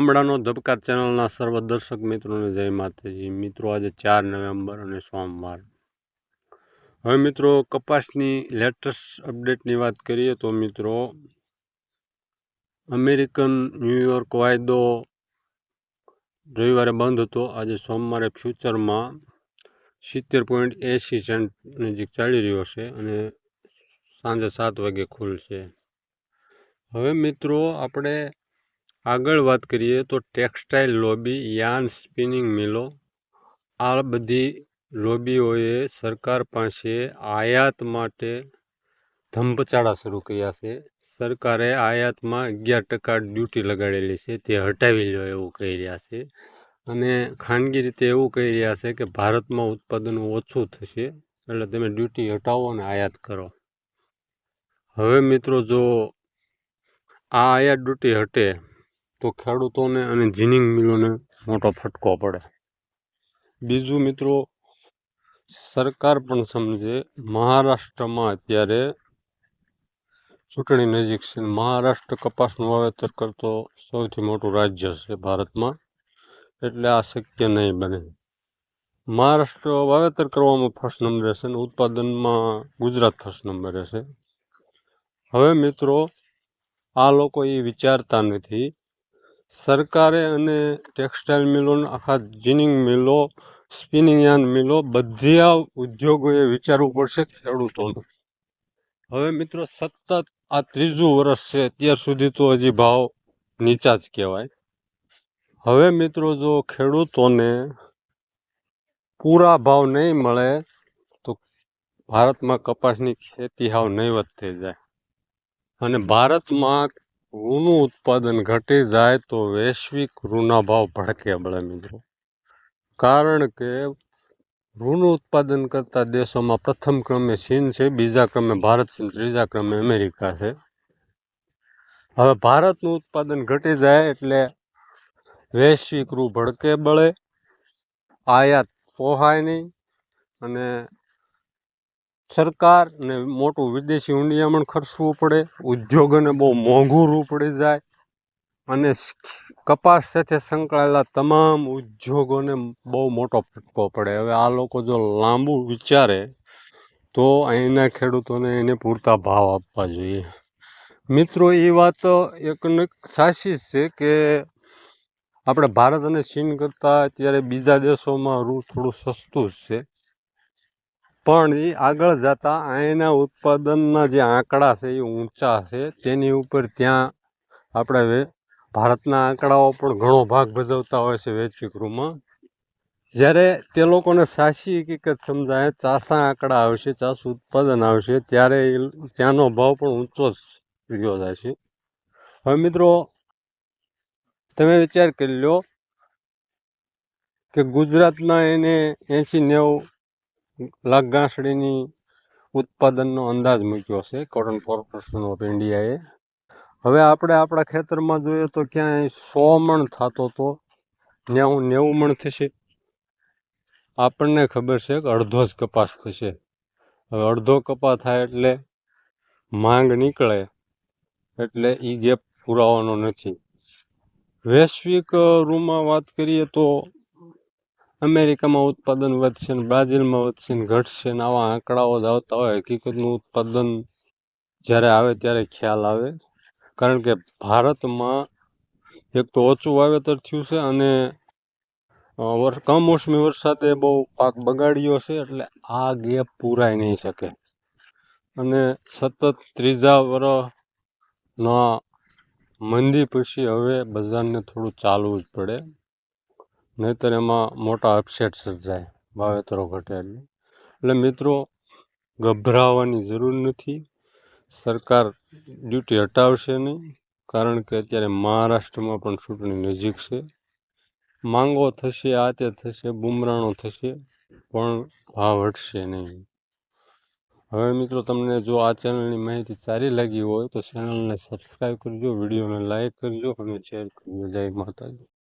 ગામડાનો ધબકાર ચેનલના સર્વ દર્શક મિત્રોને જય માતાજી. મિત્રો, આજે ચાર નવેમ્બર અને સોમવાર. હવે મિત્રો, કપાસની લેટેસ્ટ અપડેટની વાત કરીએ તો મિત્રો, અમેરિકન ન્યૂયોર્ક વાયદો રવિવારે બંધ હતો. આજે સોમવારે ફ્યુચરમાં સિત્તેર પોઈન્ટ એંશી સેન્ટ નજીક ચાલી રહ્યો છે અને સાંજે સાત વાગે ખુલશે. હવે મિત્રો, આપણે આગળ વાત કરીએ તો ટેક્સટાઇલ લોબી યાન સ્પિનિંગ મિલો. આ બધી લોબીઓએ સરકાર પાસે આયાત માટે ધંપચાળા શરૂ કર્યા છે. સરકારે આયાતમાં અગિયાર ટકા ડ્યુટી લગાડેલી છે, તે હટાવી લો એવું કહી રહ્યા છે. અને ખાનગી રીતે એવું કહી રહ્યા છે કે ભારતમાં ઉત્પાદન ઓછું થશે, એટલે તમે ડ્યુટી હટાવો અને આયાત કરો. હવે મિત્રો જો આ આયાત ડ્યુટી હટે તો ખેડૂતોને અને જીનિંગ મિલોને મોટો ફટકો પડે. બીજું મિત્રો, સરકાર પણ સમજે, મહારાષ્ટ્રમાં અત્યારે ચૂંટણી નજીક છે. મહારાષ્ટ્ર કપાસનું વાવેતર કરતો સૌથી મોટું રાજ્ય છે ભારતમાં. એટલે આ શક્ય નહીં બને. મહારાષ્ટ્ર વાવેતર કરવામાં ફર્સ્ટ નંબરે છે અને ઉત્પાદનમાં ગુજરાત ફર્સ્ટ નંબરે છે. હવે મિત્રો, આ લોકો એ વિચારતા નથી સરકારે અને ટેક્સટાઇલ મિલો આખા જીનિંગ મિલો, સ્પિનિંગ યાન મિલો, બધી આ ઉદ્યોગોએ વિચારવું પડશે ખેડૂતોનું. હવે મિત્રો સતત આ ત્રીજું વર્ષ છે, અત્યાર સુધી તો હજી ભાવ નીચા જ કહેવાય. હવે મિત્રો જો ખેડૂતોને પૂરા ભાવ નહીં મળે, તો ભારતમાં કપાસની ખેતી હાવ નહીવત થઈ જાય. અને ભારતમાં રૂનું ઉત્પાદન ઘટી જાય તો વૈશ્વિક ઋણના ભાવ ભડકે બળે મિત્રો. કારણ કે ઋણનું ઉત્પાદન કરતા દેશોમાં પ્રથમ ક્રમે ચીન છે, બીજા ક્રમે ભારત છે, ત્રીજા ક્રમે અમેરિકા છે. હવે ભારતનું ઉત્પાદન ઘટી જાય એટલે વૈશ્વિક રૂ ભડકે બળે, આયાત પોહાય નહીં અને સરકાર ને મોટું વિદેશી ઊંડિયામણ ખર્ચવું પડે, ઉદ્યોગોને બહુ મોંઘું રૂપડી જાય અને કપાસ સાથે સંકળાયેલા તમામ ઉદ્યોગોને બહુ મોટો ફટકો પડે. હવે આ લોકો જો લાંબુ વિચારે તો અહીંના ખેડૂતોને એને પૂરતા ભાવ આપવા જોઈએ. મિત્રો, એ વાત એક સાચી છે કે આપણે ભારત અને ચીન કરતાં અત્યારે બીજા દેશોમાં રૂ, થોડું સસ્તું જ છે. પણ એ આગળ જતાં અહીંના ઉત્પાદનના જે આંકડા છે એ ઊંચા છે. તેની ઉપર ત્યાં આપણે ભારતના આંકડાઓ પણ ઘણો ભાગ ભજવતા હોય છે વૈશ્વિક રૂમાં. જ્યારે તે લોકોને સાચી હકીકત સમજાય, ચાસા આંકડા આવશે, ચાસું ઉત્પાદન આવશે, ત્યારે ત્યાંનો ભાવ પણ ઊંચો જ રહ્યો જાય છે. હવે મિત્રો, તમે વિચાર કરી લો કે ગુજરાતના એને એંશી નેવું લાખ ગાંસડીની ઉત્પાદનનો અંદાજ મૂક્યો છે. કોટન કોર્પોરેશન ઓફ ઇન્ડિયાએ હવે આપણે આપણા ખેતરમાં જોઈએ તો ક્યાંય સો મણ થતો તો નેવું નેવું મણ થશે. આપણને ખબર છે કે અડધો જ કપાસ થશે. હવે અડધો કપાસ થાય એટલે માંગ નીકળે એટલે એ ગેપ પુરાવાનો નથી. વૈશ્વિક રૂમાં વાત કરીએ તો અમેરિકામાં ઉત્પાદન વધશે ને બ્રાઝિલમાં વધશે ને ઘટશે ને આવા આંકડાઓ જ આવતા હોય, હકીકતનું ઉત્પાદન જ્યારે આવે ત્યારે ખ્યાલ આવે. કારણ કે ભારતમાં એક તો ઓછું વાવેતર થયું છે અને કમોસમી વરસાદે બહુ પાક બગાડ્યો છે એટલે આ ગેપ પૂરાઈ નહીં શકે. અને સતત ત્રીજા વર્ષના મંદી પછી હવે બજારને થોડું ચાલવું જ પડે. નહીતર એમાં મોટા અપસેટ સર્જાય વાવેતરો ઘટે એટલે. એટલે મિત્રો, ગભરાવાની જરૂર નથી. સરકાર ડ્યુટી હટાવશે નહીં, કારણ કે અત્યારે મહારાષ્ટ્રમાં પણ ચૂંટણી નજીક છે. માંગો થશે આ તે થશે, બુમરાણો થશે, પણ ભાવ હટશે નહીં. હવે મિત્રો, તમને જો આ ચેનલની માહિતી સારી લાગી હોય તો ચેનલને સબસ્ક્રાઈબ કરજો, વિડીયોને લાઈક કરજો અને શેર કરજો. જય માતાજી.